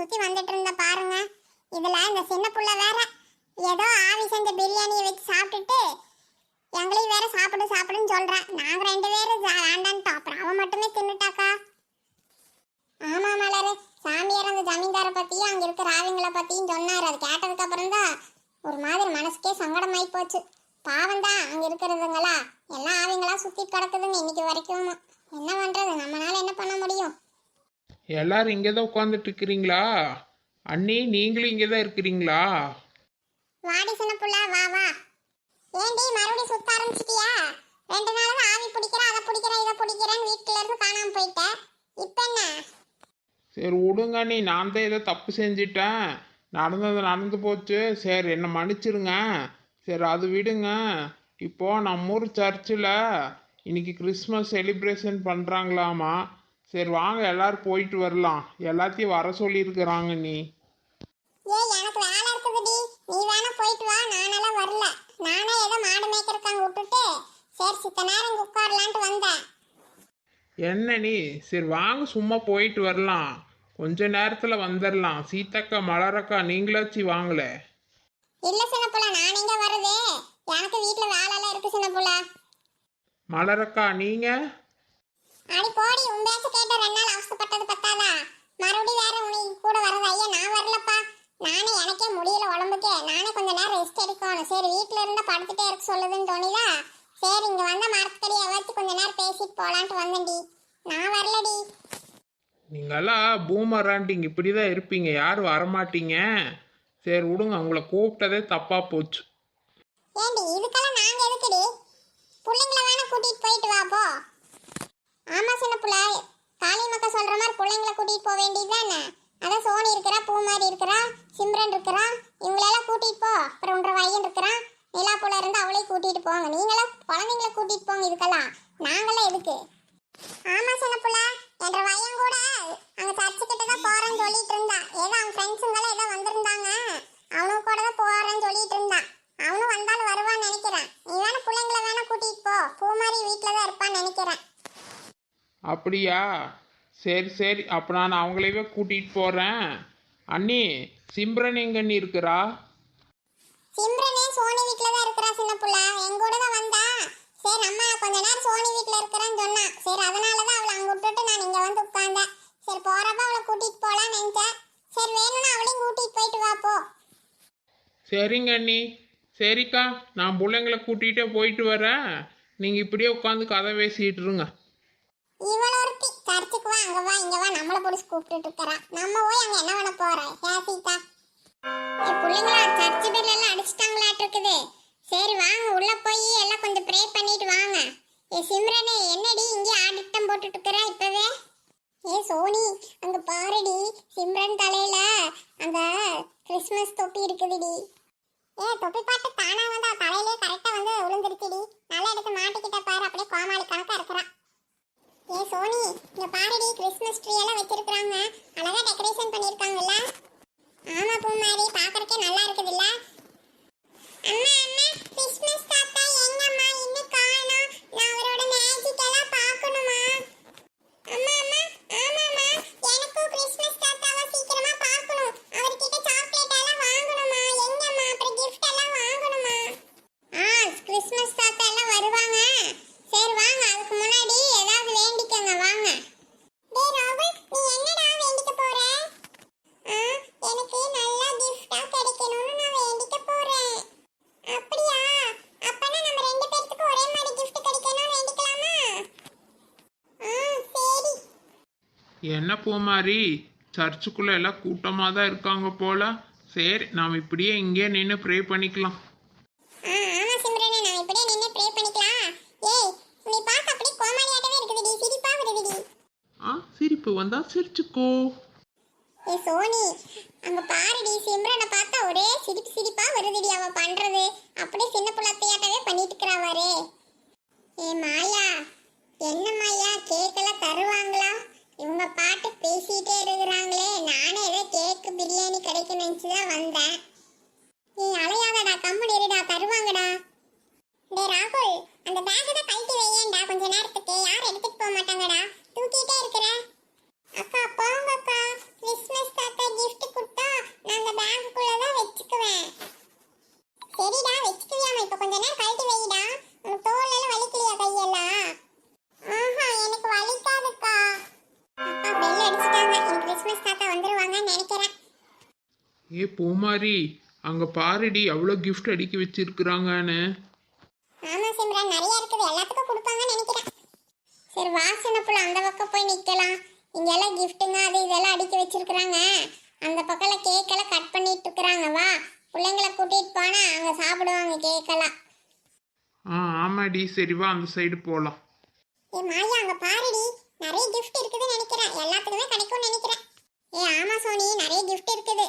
சுத்தி வந்துட்டு இருந்த பாருங்க. இதுல இந்த சின்ன புள்ள வேற ஏதோ ஆவி செஞ்ச பிரியாணியை வச்சு சாப்பிட்டுட்டு எங்களையும் வேற சாப்பிடு சாப்பிடுன்னு சொல்றேன் நாங்க ரெண்டு பேரும் ஜா- வேண்டான்ட்டோம். அப்புறம் அவன் மட்டுமே தின்னுட்டாக்கா? ஆமா மலரு. சாமியார் அந்த ஜமீன்தார பத்தியும் அங்க இருக்கிற ஆவிங்களை பத்தியும் சொன்னாரு. அது கேட்டதுக்கு அப்புறம் தான் ஒரு மாதிரி மனசுக்கே சங்கடமாயி போச்சு. பாவம் தான் அங்க இருக்கிறதுங்களா? எல்லாம் ஆவிங்களா சுத்தி கிடக்குதுங்க இன்னைக்கு வரைக்கும் என்ன பண்றது? நம்மளால என்ன பண்ண முடியும்? எல்லாரும் இங்கே தான் உட்காந்துட்டு இருக்கிறீங்களா அண்ணி நீங்களும் இங்கே தான் இருக்கிறீங்களா? வாடி சின்ன புள்ள வா வா. ஏண்டி மறுபடியும் சுத்த ஆரம்பிச்சிட்டியா? ரெண்டு நாள் ஆவி பிடிக்கிறேன் அதை பிடிக்கிறேன் இதை பிடிக்கிறேன்னு வீட்டுல இருந்து காணாம போயிட்ட. இப்ப என்ன? சரி விடுங்க அண்ணி. நான் தான் ஏதோ தப்பு செஞ்சிட்டேன். நடந்தது நடந்து போச்சு. சரி என்னை மன்னிச்சிருங்க. சரி அது விடுங்க. இப்போ நம்ம ஊர் சர்ச்சில் இன்னைக்கு கிறிஸ்மஸ் செலிப்ரேஷன் பண்ணுறாங்களாமா சரி வாங்க எல்லாரும் போயிட்டு வரலாம். எல்லாத்தையும் வர சொல்லியிருக்கிறாங்க நீ. ஏய் எனக்கு வேலை இருக்குதுடி. நீ வேணா போயிட்டு வா நானெல்லாம் வரல. நானே ஏதோ மாடு மேய்க்கிறக்காங்க விட்டுட்டு. சரி சித்த நேரம் இங்க உட்காரலான்ட்டு வந்தேன். என்ன நீ? சரி வாங்க சும்மா போயிட்டு வரலாம். கொஞ்ச நேரத்தில் வந்துடலாம் சீத்தக்கா மலரக்கா நீங்களாச்சும் வாங்கலை இல்ல சின்ன புள்ள நான் எங்க வருது எனக்கு வீட்டுல வேலை எல்லாம் இருக்கு சின்ன புள்ள. மலரக்கா நீங்கள் அடி போடி உன் பேச்ச கேட்ட ரெண்டு நாள் அவசரப்பட்டது பத்தாதா மறுபடியும் வேற உனக்கு கூட வரது ஐயா நான் வரலப்பா நானே எனக்கே முடியல உடம்புக்கே. நானே கொஞ்ச நேரம் ரெஸ்ட் எடுக்கணும். சரி வீட்ல இருந்தா படுத்துட்டே இருக்க சொல்லுதுன்னு தோணிதா? சரி இங்க வந்த மரத்துக்கடியை வச்சு கொஞ்ச நேரம் பேசிட்டு போலான்ட்டு வந்தேன்டி. நான் வரலடி. நீங்கெல்லாம் பூமராண்டிங்க இப்படி தான் இருப்பீங்க. யாரும் வரமாட்டீங்க. சரி விடுங்க. உங்களை கூப்பிட்டதே தப்பாக போச்சு. ஏண்டி இதுக்கெல்லாம் நாங்க எதுக்குடி? பிள்ளைங்கள வேணா கூட்டிட்டு போயிட்டு வா போ. ஆமா சின்ன புள்ள. காளி மக்கா சொல்ற மாதிரி பிள்ளைங்கள கூட்டிட்டு போக வேண்டியதுதானே அதான் சோனி இருக்கிறா பூமாரி இருக்கிறா. சிம்ரன் இருக்கிறான். இவங்களெல்லாம் கூட்டிட்டு போ. அப்புறம் உன்ற வையன் இருக்கிறான். நிலா போல இருந்து அவளையும் கூட்டிட்டு போங்க. நீங்களாம் குழந்தைங்கள கூட்டிட்டு போங்க இதுக்கெல்லாம். நாங்களாம் எதுக்கு? ஆமா சின்ன புள்ள. என்ற வையன் கூட அங்க சர்ச்சு கிட்ட தான் போறேன்னு சொல்லிட்டு இருந்தான் ஏதோ அவன் ஃப்ரெண்ட்ஸுங்களாம் ஏதோ வந்திருந்தாங்க. அவனும் கூட தான் போறேன்னு சொல்லிட்டு இருந்தான் அவனும் வந்தாலும் வருவான்னு நினைக்கிறேன். நீ வேணா பிள்ளைங்களை வேணா கூட்டிட்டு போ. மேலே வீட்டில் தான் இருப்பான்னு நினைக்கிறேன். அப்படியா? சரி சரி. அப்போ நான் அவங்களையவே கூட்டிகிட்டு போகிறேன் அண்ணி சிம்ரன் எங்க அண்ணி இருக்கிறா? சிம்ரனே சோனி வீட்ல தான் இருக்கிறா சின்ன புள்ள. எங்க கூட தான் வந்தா. சரி அம்மா கொஞ்ச நேரம் சோனி வீட்ல இருக்கிறேன்னு சொன்னா. சரி அதனால தான் அவளை அங்க விட்டுட்டு நான் இங்க வந்து உட்கார்ந்தேன். சரி போறப்ப அவளை கூட்டிட்டு போலாம்னு நினைச்சேன். சரி வேணும்னா அவளையும் கூட்டிட்டு போயிட்டு வா போ. சரிங்க அண்ணி. சரிக்கா நான் பிள்ளைங்களை கூட்டிகிட்டே போயிட்டு வரேன். நீங்கள் இப்படியே உட்காந்து கதை பேசிகிட்டு இருங்க. இவள ஒருத்தி வா அங்க வா இங்க வா நம்மள புடிச்சு கூப்பிட்டுட்டு இருக்கறா. நம்ம போய் அங்க என்ன பண்ண போறோம் ஏ சீதா. ஏ பிள்ளைங்களா சர்ச்சு பேர்ல எல்லாம் அடிச்சிட்டாங்களாட்டு இருக்குது. சரி வாங்க உள்ள போய் எல்லாம் கொஞ்சம் ப்ரே பண்ணிட்டு வாங்க. ஏ சிம்ரனே என்னடி இங்கே ஆடிட்டம் போட்டுட்டு இருக்கற இப்பவே? ஏ சோனி அங்க பாருடி சிம்ரன் தலையில அந்த கிறிஸ்மஸ் தொப்பி இருக்குதுடி. ஏ தொப்பி பாட்டு தானா வந்து அவ தலையிலே கரெக்டா வந்து விழுந்துருச்சுடி நல்லா எடுத்து மாட்டிக்கிட்ட பாரு அப்படியே கோமாளி கணக்கா இருக்கிறான் ஏ சோனி இங்க பாருடி கிறிஸ்மஸ் ட்ரீ எல்லாம் வச்சிருக்காங்க அழகா டெக்கரேஷன் பண்ணிருக்காங்க ஆமா பூமாரி பாக்கறதுக்கே நல்லா இருக்குதுல்ல அம்மா அம்மா கிறிஸ்மஸ் தாத்தா எங்கம்மா இன்னும் காணோம் நான் அவரோட மேஜிக் எல்லாம் பார்க்கணுமா அம்மா அம்மா ஆமாம்மா எனக்கும் கிறிஸ்மஸ் தாத்தாவை சீக்கிரமா பார்க்கணும் அவர்கிட்ட சாக்லேட் எல்லாம் வாங்கணுமா எங்கம்மா அப்புறம் gift எல்லாம் வாங்கணுமா ஆ கிறிஸ்மஸ் தாத்தா எல்லாம் வருவாங்க சரி வாங்க அதுக்கு முன்னாடி ஏதாவது வேண்டிக்கங்க வாங்க டேய் ராகுல் நீ என்னடா வேண்டிக்க போற ஆ எனக்கு நல்ல gift-ஆ கிடைக்கணும்னு நான் வேண்டிக்க போறேன் அப்படியா அப்பனா நம்ம ரெண்டு பேருக்கு ஒரே மாதிரி gift கிடைக்கணும்னு வேண்டிக்கலாமா ஆ சரி என்ன பூமாரி? சர்ச்சுக்குள்ளே எல்லாம் கூட்டமாக தான் இருக்காங்க போல. சரி நாம் இப்படியே இங்கே நின்று ப்ரே பண்ணிக்கலாம். ஆ சிரிப்பா வருதுடி. ஆ சிரிப்பு வந்தால் சிரிச்சுக்கோ. ஏ சோனி அங்க பாருடி சிம்ரனை பார்த்தா ஒரே சிரிப்பு சிரிப்பா வருதுடி அவ பண்றது. அப்படியே சின்ன புள்ளத்தையாட்டவே பண்ணிட்டு இருக்கிறாவாரே ஏ மாயா என்ன மாயா கேக்கெல்லாம் தருவாங்களா இவங்க பாட்டு பேசிட்டே இருக்கிறாங்களே நானே ஏதோ கேக்கு பிரியாணி கிடைக்கும் நினைச்சுதான் வந்தேன். நீ அலையாதடா கம்முனு இருடா தருவாங்கடா. டே ராகுல் அந்த பேக்கை தான் கழட்டி வையேன்டா கொஞ்ச நேரத்துக்கு. யாரும் எடுத்துட்டு போக மாட்டாங்கடா. ஏ பூமாரி அங்கே பாருடி எவ்வளோ கிஃப்ட் அடுக்கி வச்சிருக்கிறாங்கன்னு. ஆமா சிம்ரன் நிறைய இருக்குது. எல்லாத்துக்கும் கொடுப்பாங்கன்னு நினைக்கிறேன். சரி வாசனை புள்ள அந்த பக்கம் போய் நிக்கலாம். இங்கெல்லாம் கிஃப்ட்டுங்க அது இதெல்லாம் அடுக்கி வச்சிருக்கிறாங்க. அந்த பக்கம்ல கேக்கெல்லாம் கட் பண்ணிட்டு இருக்கிறாங்க. வா பிள்ளைங்களை கூட்டிட்டு போனா அங்க சாப்பிடுவாங்க கேக்கெல்லாம் ஆ ஆமாடி. சரி வா அந்த சைடு போகலாம் ஏ மாயா அங்க பாருடி. நிறைய கிஃப்ட் இருக்குதுன்னு நினைக்கிறேன். எல்லாத்துக்குமே கிடைக்கும்னு நினைக்கிறேன். ஏ ஆமா சோனி நிறைய கிஃப்ட் இருக்குது.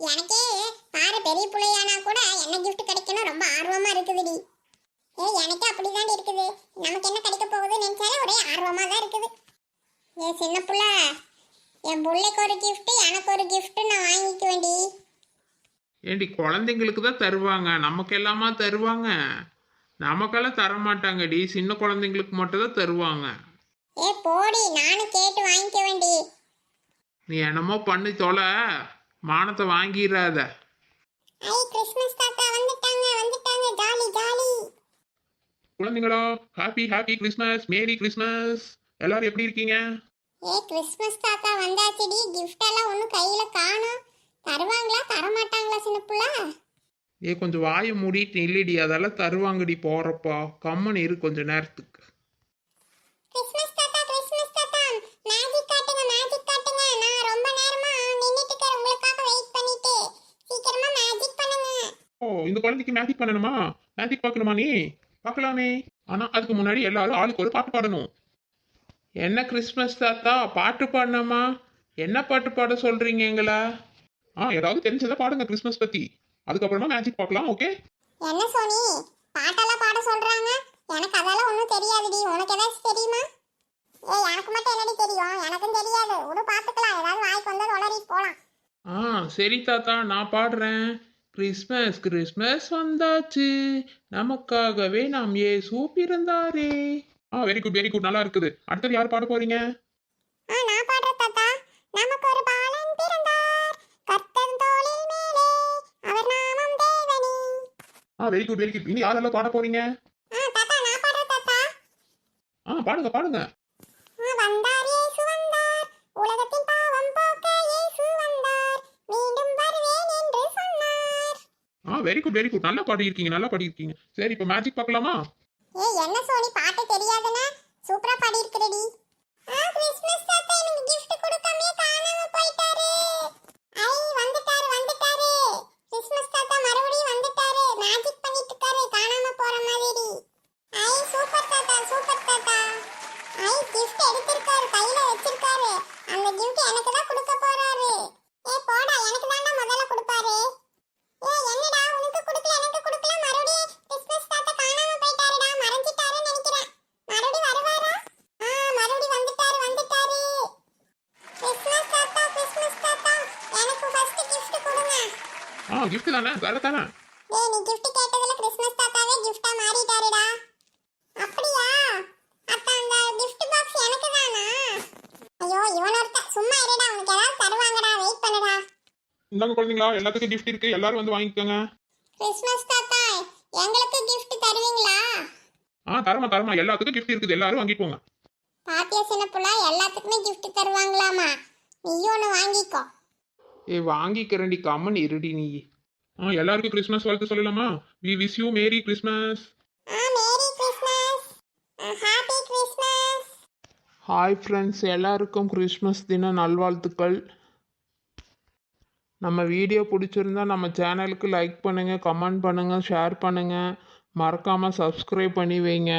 எனக்கே பாரு பெரிய பிள்ளையானா கூட என்ன கிஃப்ட் கிடைக்கணும்? ரொம்ப ஆர்வமா இருக்குதுடி. ஏ எனக்கே அப்படிதாண்டி இருக்குது. நமக்கு என்ன கிடைக்க போகுதுன்னு நினைச்சாலே ஒரே ஆர்வமா தான் இருக்குது. ஏ சின்ன புள்ள என் பிள்ளைக்கு ஒரு gift எனக்கு ஒரு gift நான் வாங்கிக்க வேண்டி ஏண்டி குழந்தைங்களுக்கு தான் தருவாங்க. நமக்கு எல்லாமா தருவாங்க? நமக்கெல்லாம் தர மாட்டாங்கடி சின்ன குழந்தைங்களுக்கு மட்டும் தான் தருவாங்க. ஏ போடி. நானும் கேட்டு வாங்கிக்க வேண்டி நீ என்னமோ பண்ணி தொலை. மானத்தை வாங்கிடாத குழந்தைங்களா happy happy Christmas. Merry Christmas. எல்லாரும் எப்படி இருக்கீங்க? ஏ கிறிஸ்மஸ் தாத்தா வந்தாச்சுடி. கிஃப்ட் எல்லாம் ஒன்றும் கையில் காணும். தருவாங்களா தரமாட்டாங்களா சின்ன புள்ள? ஏ கொஞ்சம் வாயை மூடிட்டு இல்லடி அதெல்லாம் தருவாங்கடி போறப்பா. கம்மன் இரு கொஞ்ச நேரத்துக்கு. கிறிஸ்மஸ் இந்த குழந்தைக்கு மேஜிக் பண்ணணுமா? மேஜிக் பார்க்கணுமா நீ? பார்க்கலாமே. ஆனா அதுக்கு முன்னாடி எல்லாரும் ஆளுக்கு ஒரு பாட்டு பாடணும். என்ன கிறிஸ்மஸ் தாத்தா பாட்டு பாடணுமா? என்ன பாட்டு பாட சொல்றீங்க எங்களா? ஆ ஏதாவது தெரிஞ்சதை பாடுங்க கிறிஸ்மஸ் பத்தி. அதுக்கப்புறமா மேஜிக் பார்க்கலாம் ஓகே என்ன சோனி? பாட்டெல்லாம் பாட சொல்றாங்க. எனக்கு அதெல்லாம் ஒன்றும் தெரியாதுடி. உனக்கு ஏதாச்சும் தெரியுமா? ஏய் எனக்கு மட்டும் என்னடி தெரியும்? எனக்கும் தெரியாது. விடு பார்த்துக்கலாம் ஏதாவது வாய்க்கு வந்தது உளறிட்டு போலாம். ஆ சரி தாத்தா நான் பாடுறேன். கிறிஸ்மஸ் கிறிஸ்மஸ் வந்தாச்சு. நமக்காகவே நாம் இயேசு பிறந்தாரே. ஆ வெரி குட் வெரி குட் நல்லா இருக்குது. அடுத்தது யார் பாட போறீங்க? ஆ நான் பாடுற தாத்தா. நமக்கு ஒரு பாலன் பிறந்தார். கர்த்தர் தோளில் மேலே அவர் நாமம் தேவனி. ஆ வெரி குட் வெரி குட் இனி யாரெல்லாம் பாட போறீங்க? ஆ தாத்தா நான் பாடுற தாத்தா. ஆ பாடுங்க பாடுங்க. ஆ வந்தார் இயேசு வந்தார். உலகத்தின் வெரி குட் வெரி குட் நல்லா பாடியிருக்கீங்க நல்லா பாடியிருக்கீங்க. சரி இப்போ மேஜிக் பார்க்கலாமா? ஏய் என்ன சோனி பாட்டு தெரியாதுன்னா? சூப்பரா பாடி இருக்கிறடி ஆ கிறிஸ்மஸ் தாத்தா எனக்கு gift கொடுக்காமயே காணாம போயிட்டாரு. ஐ வந்துட்டாரு வந்துட்டாரு. கிறிஸ்மஸ் தாத்தா மறுபடியும் வந்துட்டாரு. மேஜிக் பண்ணிட்டு இருக்காரு காணாம போற மாதிரி ஐ சூப்பர் தாத்தா சூப்பர் தாத்தா. ஐ gift எடுத்திருக்காரு கையில வச்சிருக்காரு. அந்த gift எனக்கு தான் கொடுக்க போறாரு ஏ போடா எனக்கு தான்டா முதல்ல கொடுப்பாரு ஏய் என்னடா உனக்கு கொடுக்கல எனக்கு கொடுக்கல மறுபடியும் கிறிஸ்மஸ் தாத்தா காணாம போயிட்டாருடா மறைஞ்சிட்டாருன்னு நினைக்கிறேன் மறுபடியும் வருவாரா ஆ மறுபடியும் வந்துட்டாரு வந்துட்டாரு கிறிஸ்மஸ் தாத்தா கிறிஸ்மஸ் தாத்தா எனக்கு ஃபர்ஸ்ட் gift கொடுங்க ஆ gift தானே? தர தானே? ஏய் நீ gift கேட்டதுல கிறிஸ்மஸ் தாத்தாவே gift-ஆ மாறிட்டாருடா. அப்படியா? அப்ப அந்த gift box எனக்கு தானா? ஐயோ இவன் ஒருத்த சும்மா இருடா உனக்கு ஏதாவது தருவாங்கடா. வெயிட் பண்ணுடா. இந்தாங்க குழந்தைங்களா எல்லாத்துக்கும் gift இருக்கு. எல்லாரும் வந்து வாங்கிக்கோங்க. கிறிஸ்மஸ் தாத்தா எங்களுக்கு gift தருவீங்களா? ஆ தரமா தரமா. எல்லாத்துக்கும் gift இருக்குது. எல்லாரும் வாங்கிட்டு போங்க. பாத்தியா சின்ன புள்ள? எல்லாத்துக்குமே gift தருவாங்களாமா? நீயும் ஒன்று வாங்கிக்கோ. ஏ வாங்கிக்கிறேன்டி கம்மன் இருடி நீ. ஆ எல்லாருக்கும் கிறிஸ்மஸ் வாழ்த்து சொல்லலாமா? We wish you merry Christmas hi friends எல்லாருக்கும் கிறிஸ்மஸ் தின நல்வாழ்த்துக்கள். நம்ம வீடியோ பிடிச்சிருந்தா நம்ம சேனலுக்கு லைக் பண்ணுங்கள் கமெண்ட் பண்ணுங்கள் ஷேர் பண்ணுங்கள் மறக்காமல் சப்ஸ்கிரைப் பண்ணி வைங்க.